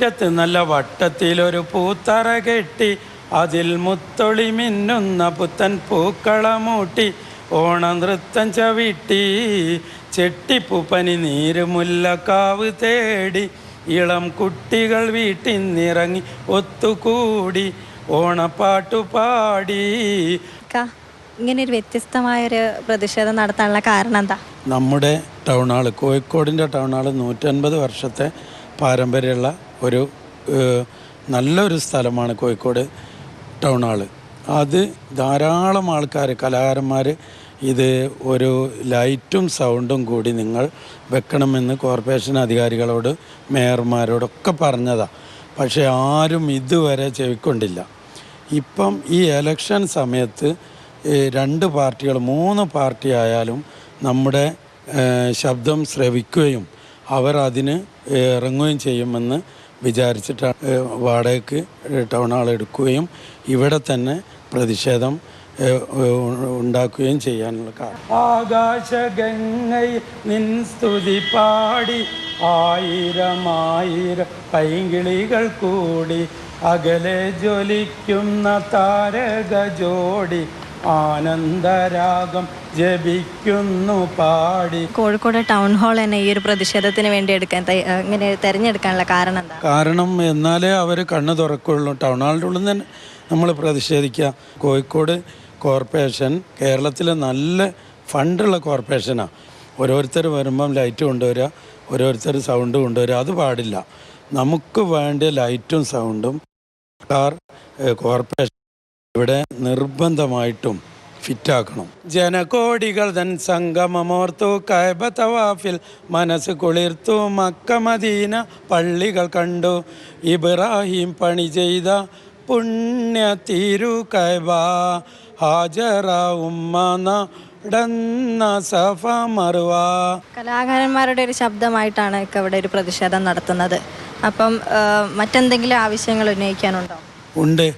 മുറ്റത്ത് നല്ല വട്ടത്തിലൊരു പൂത്തറ കെട്ടി അതിൽ മുത്തൊളി മിന്നുന്ന പുത്തൻ പൂക്കളമൂട്ടി ഓണനൃത്തം ചവിട്ടി ചെട്ടിപ്പൂപ്പനി നീര് മുല്ലക്കാവ് തേടി ഇളം കുട്ടികൾ വീട്ടിൽ നിറങ്ങി ഒത്തുകൂടി ഓണപ്പാട്ടു പാടി. ഇങ്ങനെ ഒരു വ്യത്യസ്തമായൊരു പ്രതിഷേധം നടത്താനുള്ള കാരണം എന്താ? നമ്മുടെ ടൗൺ ഹാൾ കോഴിക്കോടിന്റെ ടൗൺ ഹാൾ നൂറ്റൻപത് വർഷത്തെ പാരമ്പര്യമുള്ള ഒരു നല്ലൊരു സ്ഥലമാണ് കോഴിക്കോട് ടൗൺ ഹാൾ അത് ധാരാളം ആൾക്കാർ കലാകാരന്മാർ ഇത് ഒരു ലൈറ്റും സൗണ്ടും കൂടി നിങ്ങൾ വെക്കണമെന്ന് കോർപ്പറേഷൻ അധികാരികളോട് മേയർമാരോടൊക്കെ പറഞ്ഞതാണ് പക്ഷേ ആരും ഇതുവരെ ചെവിക്കൊണ്ടില്ല. ഇപ്പം ഈ എലക്ഷൻ സമയത്ത് രണ്ട് പാർട്ടികൾ മൂന്ന് പാർട്ടി ആയാലും നമ്മുടെ ശബ്ദം ശ്രവിക്കുകയും അവർ അതിന് ഇറങ്ങുകയും ചെയ്യുമെന്ന് വിചാരിച്ചിട്ട് ഏഹ്, വാടകയ്ക്ക് ടൗൺ ഹാൾ എടുക്കുകയും ഇവിടെ തന്നെ പ്രതിഷേധം ഉണ്ടാക്കുകയും ചെയ്യാനുള്ള കാരണം. ആകാശഗംഗൈ നിൻ സ്തുതി പാടി ആയിരം ആയിരം പൈങ്കിളികൾ കൂടി അകലെ ജ്വലിക്കുന്ന താരക ജോടി. ആനന്ദരാഗം ജപിക്കുന്നു പാടി. കോഴിക്കോട് ടൗൺ ഹാൾ തന്നെ ഈ ഒരു പ്രതിഷേധത്തിന് വേണ്ടി എടുക്കാൻ ഇങ്ങനെ തിരഞ്ഞെടുക്കാനുള്ള കാരണം എന്താ? കാരണം എന്നാലേ അവർ കണ്ണു തുറക്കുള്ളൂ. ടൗൺ ഹാളിന്റെ ഉള്ളിൽ തന്നെ നമ്മൾ പ്രതിഷേധിക്കുക കോഴിക്കോട് കോർപ്പറേഷൻ കേരളത്തിലെ നല്ല ഫണ്ടുള്ള കോർപ്പറേഷനാണ് ഓരോരുത്തർ വരുമ്പം ലൈറ്റ് കൊണ്ടുവരിക ഓരോരുത്തർ സൗണ്ട് കൊണ്ടുവരിക അത് പാടില്ല. നമുക്ക് വേണ്ട ലൈറ്റും സൗണ്ടും സർക്കാർ കോർപ്പറേഷൻ ഇവിടെ നിർബന്ധമായിട്ടും ഫിറ്റാക്കണം. ജനകോടികൾ തൻ സംഗമമോർത്തു കൈബ തവാഫിൽ മനസ്സ് കുളിർത്തു മക്ക മദീന പള്ളികൾ കണ്ടു. ഇബ്രാഹിം പണി ചെയ്ത പുണ്യ തിരു കൈബ ഹാജറ ഉമ്മ നടന്ന സഫ മറുവ. കലാകാരന്മാരുടെ ഒരു ശബ്ദമായിട്ടാണ് ഒക്കെ ഇവിടെ ഒരു പ്രതിഷേധം നടത്തുന്നത്. അപ്പം മറ്റെന്തെങ്കിലും ആവശ്യങ്ങൾ ഉന്നയിക്കാനുണ്ടോ? ഉണ്ട്.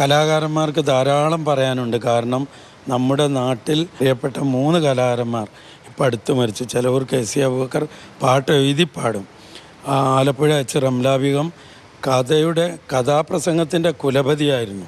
കലാകാരന്മാർക്ക് ധാരാളം പറയാനുണ്ട്. കാരണം നമ്മുടെ നാട്ടിൽ പ്രിയപ്പെട്ട മൂന്ന് കലാകാരന്മാർ ഇപ്പം അടുത്ത് മരിച്ചു. ചിലവർ കെ സി അബൂബക്കർ പാട്ട് എഴുതി പാടും. ആലപ്പുഴ എച്ച് റംലാബികം കഥയുടെ കഥാപ്രസംഗത്തിന്റെ കുലപതിയായിരുന്നു.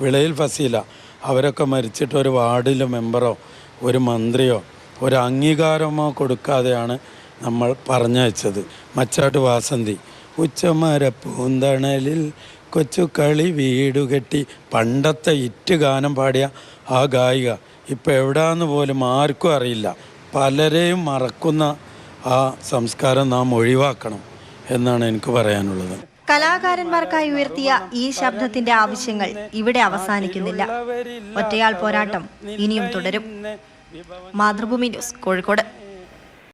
വിളയിൽ ഫസീല. അവരൊക്കെ മരിച്ചിട്ട് ഒരു വാർഡിലെ മെമ്പറോ ഒരു മന്ത്രിയോ ഒരു അംഗീകാരമോ കൊടുക്കാതെയാണ് നമ്മൾ പറഞ്ഞയച്ചത്. മച്ചാട്ട് വാസന്തി ഉച്ചമര പൂന്തണലിൽ കൊച്ചു കളി വീടു കെട്ടി. പണ്ടത്തെ ഇറ്റ് ഗാനം പാടിയ ആ ഗായിക ഇപ്പം എവിടാന്ന് പോലും ആർക്കും അറിയില്ല. പലരെയും മറക്കുന്ന ആ സംസ്കാരം നാം ഒഴിവാക്കണം എന്നാണ് എനിക്ക് പറയാനുള്ളത്. കലാകാരന്മാർക്കായി ഉയർത്തിയ ഈ ശബ്ദത്തിന്റെ ആവശ്യങ്ങൾ ഇവിടെ അവസാനിക്കുന്നില്ല. ഒറ്റയാൾ പോരാട്ടം ഇനിയും തുടരും. മാതൃഭൂമി ന്യൂസ് കോഴിക്കോട്.